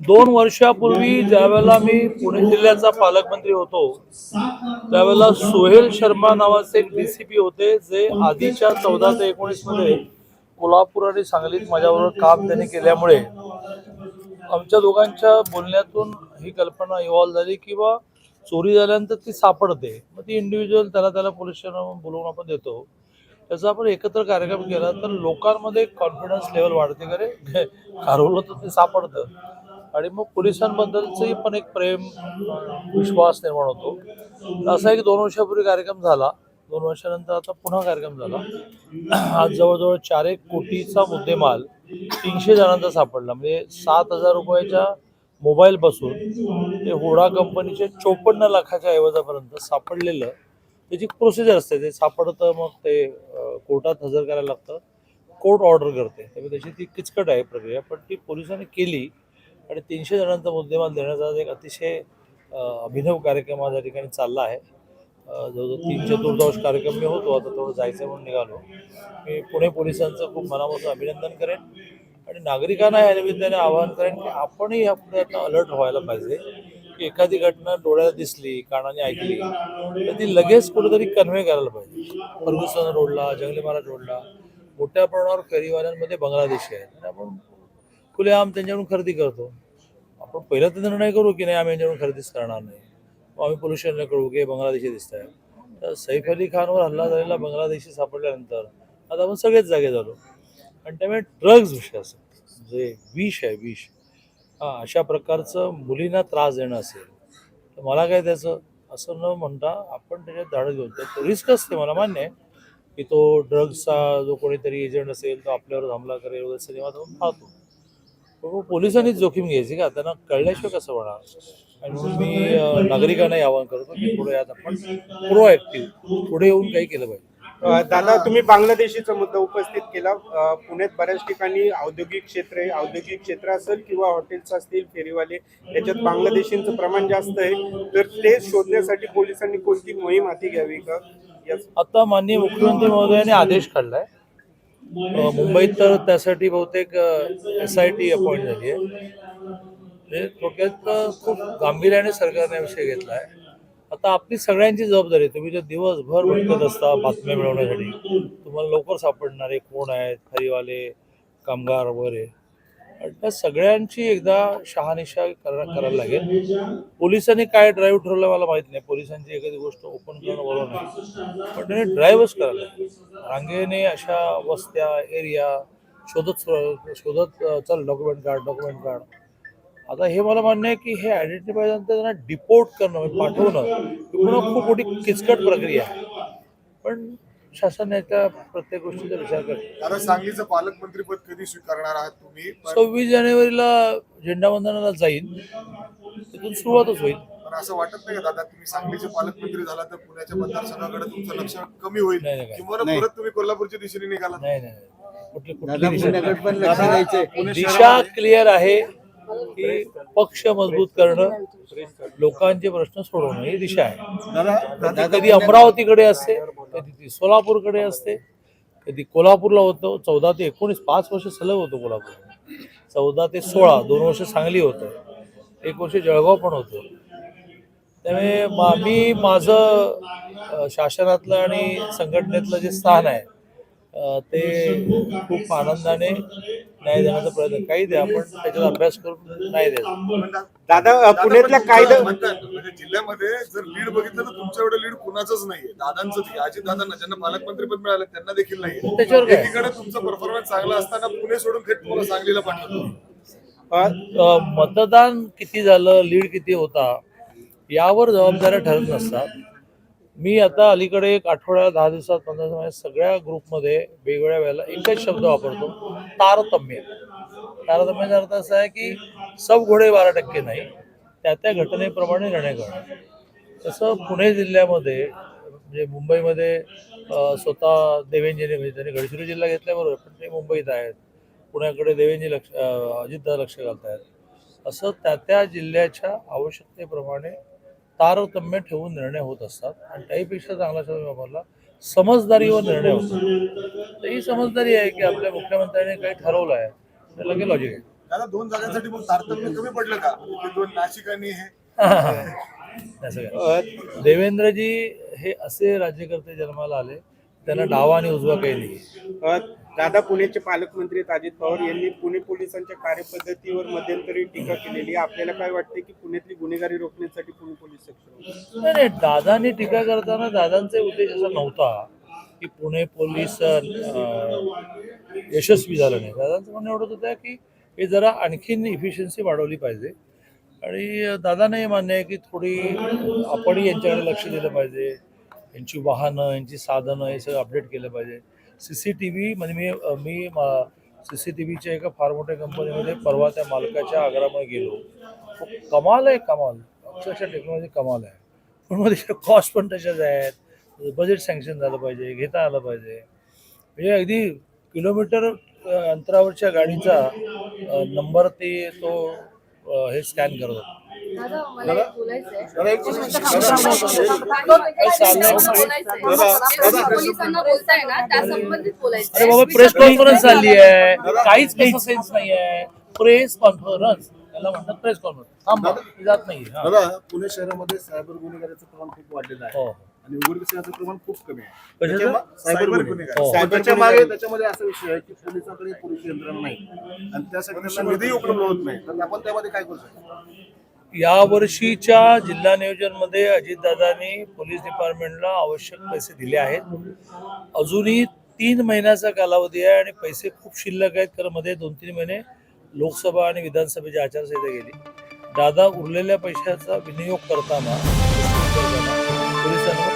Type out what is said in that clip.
दोन वर्षापूर्वी ज्यावेळेला मी पुणे जिल्ह्याचा पालकमंत्री होतो त्यावेळेला सोहेल शर्मा नावाचे एक डी सी पी होते जे आधीच्या चौदा ते एकोणीसमध्ये कोल्हापूर आणि सांगलीत माझ्याबरोबर काम त्यांनी केल्यामुळे आमच्या दोघांच्या बोलण्यातून ही कल्पना इव्हॉल्व झाली की बा चोरी झाल्यानंतर ती सापडते. मग ती इंडिव्हिज्युअल त्याला त्याला पोलीस स्टेशन बोलवून आपण देतो. त्याचा आपण एकत्र कार्यक्रम केला तर लोकांमध्ये कॉन्फिडन्स लेवल वाढते. का रे हरवलं तर ते सापडतं. आणि मग पोलिसांबद्दलचंही पण एक प्रेम विश्वास निर्माण होतो. असा एक दोन वर्षापूर्वी कार्यक्रम झाला. दोन वर्षानंतर आता पुन्हा कार्यक्रम झाला. आज जवळजवळ चार एक कोटीचा मुद्देमाल तीनशे जणांचा सापडला. म्हणजे सात हजार रुपयाच्या मोबाईलपासून ते होडा कंपनीचे चोपन्न लाखाच्या ऐवजापर्यंत सापडलेलं त्याची प्रोसिजर असते. ते सापडतं मग ते कोर्टात हजर करायला लागतं. कोर्ट ऑर्डर करते. त्यामुळे त्याची ती किचकट आहे प्रक्रिया. पण ती पोलिसांनी केली. आणि तीनशे जणांचा मुद्देमाल देण्याचा एक अतिशय अभिनव कार्यक्रम आज या ठिकाणी चालला आहे. जवळजवळ तीन चतुर्दश कार्यक्रम मी होतो आता थोडं जायचं म्हणून निघालो. मी पुणे पोलिसांचं खूप मनापासून अभिनंदन करेन आणि नागरिकांना या निमित्ताने आवाहन करेन की आपणही यापुढे आता अलर्ट व्हायला पाहिजे. की एखादी घटना डोळ्याला दिसली कानाने ऐकली तर ती लगेच कुठेतरी कन्व्हे करायला पाहिजे. फर्गुसन रोडला जंगली महाराज रोडला मोठ्या प्रमाणावर फेरीवाल्यांमध्ये बांगलादेशी आहेत. आपण खुलेआम त्यांच्याकडून खरेदी करतो. आपण पहिला तर निर्णय करू की नाही आम्ही यांच्याकडून खरेदीच करणार नाही. मग आम्ही पोल्युशनला कळू की बांगलादेशी दिसत आहे तर सैफ अली खानवर हल्ला झालेला बांगलादेशी सापडल्यानंतर आता आपण सगळेच जागे झालो. आणि त्यामुळे ड्रग्ज विषय असं जे विष आहे विष. हा अशा प्रकारचं मुलींना त्रास देणं असेल तर मला काय त्याचं असं न म्हणता आपण त्याच्यात धाडस घेऊन तर रिस्क असते मला मान्य आहे की तो ड्रग्सचा जो कोणीतरी एजंट असेल तो आपल्यावर हमला करेल वगैरे सिनेमा जाऊन पाहतो. पण मग पोलिसांनीच जोखीम घ्यायची का? त्यांना कळल्याशिवाय कसं होणार? आणि म्हणून मी अं, नागरिकांनाही आवाहन करतो की पुढे यात आपण प्रोॲक्टिव्ह पुढे येऊन काही केलं पाहिजे. दादा तुम्ही बांगलादेशीचा मुद्दा उपस्थित केला. पुण्यात बऱ्याच ठिकाणी औद्योगिक क्षेत्र आहे औद्योगिक क्षेत्र असेल किंवा हॉटेल्स असतील फेरीवाले याच्यात बांगलादेशींचं प्रमाण जास्त आहे. तर ते शोधण्यासाठी पोलिसांनी कोणती मोहीम हाती घ्यावी का? आता माननीय मुख्यमंत्री महोदयाने आदेश काढलाय. मुंबईत तर त्यासाठी बहुतेक एस आय टी अपॉइंट झाली आहे. म्हणजे थोडक्यात खूप गांभीर्याने सरकारने विषय घेतला आहे. आता आपली सगळ्यांची जबाबदारी आहे तुम्ही जर दिवसभर भटकत असता बातम्या मिळवण्यासाठी तुम्हाला लवकर सापडणारे कोण आहेत? खरीवाले कामगार वगैरे. त्या सगळ्यांची एकदा शहानिशा करायला लागेल. पोलिसांनी काय ड्राईव्ह ठरवलं मला माहीत नाही. पोलिसांची एखादी गोष्ट ओपन करणं बरोबर नाही. पण त्याने ड्राईव्हच करायला लागेल. रांगेने अशा वस्त्या एरिया शोधत शोधत चल डॉक्युमेंट कार्ड डॉक्युमेंट कार्ड आता हे मला मान्य आहे की हे आयडेंटिफाय झाल्यानंतर त्यांना डिपोर्ट करणं म्हणजे पाठवणं ही पुन्हा खूप मोठी किचकट प्रक्रिया आहे. पण शासन याच्या प्रत्येक गोष्टीचा विचार करते. दादा सांगलीचं पालकमंत्रीपद कधी स्वीकारणार आहात तुम्ही? पण सव्वीस जानेवारीला झेंडावंदनाला जाईल तिथून सुरुवातच होईल. पण असं वाटत नाही का दादा तुम्ही सांगलीचे पालकमंत्री झाला तर पुण्याच्या मतदारसंघाकडे तुमचं लक्ष कमी होईल? नाही, नाही, किंवा परत तुम्ही कोल्हापूरच्या दिशेने निघाला नाही नाही नाही. कुठली दादा कुठली पुण्याकडे दिशा पण लक्ष द्यायचंय. दिशा क्लिअर आहे. की पक्ष मजबूत करणं. लोकांचे प्रश्न सोडवणं ही दिशा आहे. कधी अमरावतीकडे असते कधी ती सोलापूरकडे असते कधी कोल्हापूरला होतो. चौदा ते एकोणीस पाच वर्ष सलग होतो कोल्हापूर. चौदा ते सोळा दोन वर्ष सांगली होतं. एक वर्ष जळगाव पण होतं. त्यामुळे मा- माझं शासनातलं आणि संघटनेतलं जे स्थान आहे ते खूप आनंदाने न्याय देण्याचा प्रयत्न काही द्या आपण त्याच्यात अभ्यास करून नाही द्यायचा पण दा- दादा पुण्यातल्या पण कायदा म्हणजे जिल्ह्यामध्ये जर लीड बघितलं तर तुमच्या एवढं लीड कुणाचंच नाहीये. दादांचं अजित दादांना ज्यांना पालकमंत्रीपद मिळालं त्यांना देखील नाहीये. त्याच्यावर? एकीकडे तुमचा परफॉर्मन्स चांगला असताना पुणे सोडून थेट तुम्हाला सांगलीला पाठवतो मतदान किती झालं लीड किती होता यावर जबाबदाऱ्या ठरत नसतात. मी आता अलीकडे एक आठवड्या दहा दिवसात पंधरा दिवसात सगळ्या ग्रुपमध्ये वेगवेगळ्या वेळेला एकच शब्द वापरतो तारतम्य. तारतम्याचा अर्थ असा आहे की सब घोडे बारा टक्के नाही त्या त्या घटनेप्रमाणे निर्णय करणं तसं पुणे जिल्ह्यामध्ये म्हणजे मुंबईमध्ये स्वतः देवेंजीने म्हणजे त्यांनी गडचिरोली जिल्हा घेतल्याबरोबर पण ते मुंबईत आहेत. पुण्याकडे देवेंजी लक्ष अ, अजितदा लक्ष घालत आहेत असं त्या त्या जिल्ह्याच्या आवश्यकतेप्रमाणे तारतम्य ठेवून निर्णय होत असतात. आणि त्याहीपेक्षा चांगला शब्द वापरला समजदारीवर निर्णय होतो तर ही समजदारी आहे की आपल्या मुख्यमंत्र्यांनी काही ठरवलं आहे. त्याला काही लॉजिक आहे. दादा दोन जागांसाठी मग तारतम्य कमी पडलं का? दोन नाशिक आणि हे. देवेंद्रजी हे असे राज्यकर्ते जन्माला आले त्यांना डावा आणि उजवा काही नाही. दादा पुण्याचे पालकमंत्री अजित पवार यांनी पुणे पोलिसांच्या कार्यपद्धतीवर मध्यंतरी टीका केलेली आपल्याला काय वाटते की पुण्यातली गुन्हेगारी रोखण्यासाठी पुणे पोलीस सक्षम नाही नाही दादानी टीका करताना दादांचा उद्देश असा नव्हता की पुणे पोलीस यशस्वी झालं नाही. दादांचं म्हणणं एवढंच होतं की हे जरा आणखीन इफिशियन्सी वाढवली पाहिजे. आणि दादांना हे मान्य आहे की थोडी आपणही यांच्याकडे लक्ष दिलं पाहिजे. यांची वाहनं यांची साधनं हे सगळं अपडेट केलं पाहिजे. सी सी टी व्ही म्हणजे मी मी सी सी टी व्हीच्या एका फार मोठ्या कंपनीमध्ये परवा त्या मालकाच्या आग्रामध्ये गेलो. कमाल आहे कमाल. अक्षरशः टेक्नॉलॉजी कमाल आहे. पण मग त्याच्या कॉस्ट पण तशाच आहेत. म्हणजे बजेट सँक्शन झालं पाहिजे घेता आलं पाहिजे. म्हणजे अगदी किलोमीटर अंतरावरच्या गाडीचा नंबर ते तो हे स्कॅन करत. होता दादा मला एक बोलायचंय. दादा, एक गोष्ट- पोलिसांना बोलताय ना त्या संबंधित बोलायचं अरे बाबा प्रेस कॉन्फरन्स झाली आहे. काहीच काही सेन्स नाही आहे प्रेस कॉन्फरन्स त्याला म्हणतात प्रेस कॉन्फरन्स थांबा जात नाही हा. दादा पुणे शहरामध्ये सायबर गुन्हेगारीचं प्रमाण खूप वाढलेलं आहे. हो. आणि उघडकीचं प्रमाण खूप कमी आहे. कशाचं? सायबर सायबर गुन्हे गुन्हेगारी. हो. त्याच्यामागे त्याच्यामध्ये असा विषय आहे की पोलिसांकडे पुरेशी यंत्रणा नाही. आणि त्यासाठी त्यांना निधी उपलब्ध होत नाही. तर आपण त्यामध्ये काय करू शकतो? या वर्षीच्या जिल्हा नियोजनमध्ये अजितदादांनी पोलीस डिपार्टमेंटला आवश्यक पैसे दिले आहेत. अजूनही तीन महिन्याचा कालावधी आहे आणि पैसे खूप शिल्लक आहेत. कारण मध्ये दोन तीन महिने लोकसभा आणि विधानसभेची आचारसंहिता गेली. दादा उरलेल्या पैशाचा विनियोग करताना पोलिसांवर